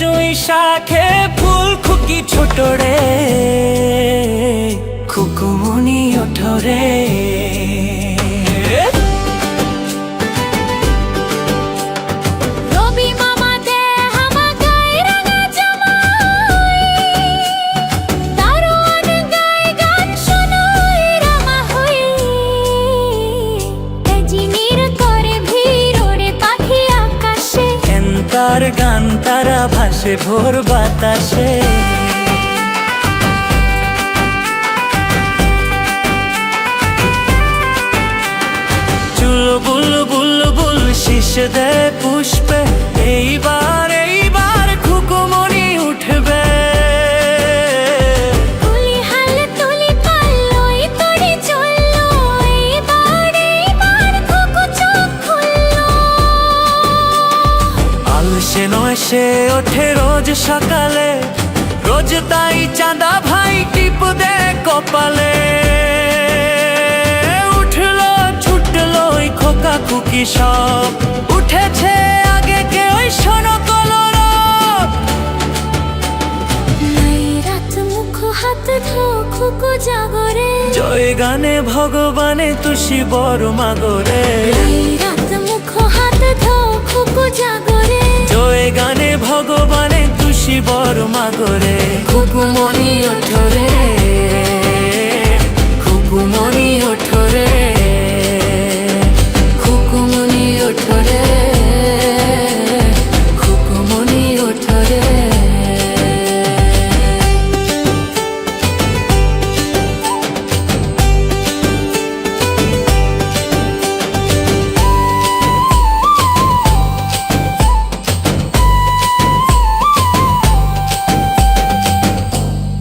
জুই শাখে ফুল খুকি ছোট রে। খুকুমনি ওঠরে এন্তার গান তারা ভাসে ভোর বাতাসে। চুল বুল বুল বুল শীষ দে পুষ্পে। সে ওঠে রোজ সকালে। রোজ তাই চাঁদা ভাই টিপ দে কপালে। উঠল ছুটলো ওই খোকা খুকি সব। উঠেছে আগে কে ওই শোনো কলরব। নাই রাত মুখ হাত ধো খুকু জাগরে জয় গানে ভগবানে তুষি বড় মাগরে গানে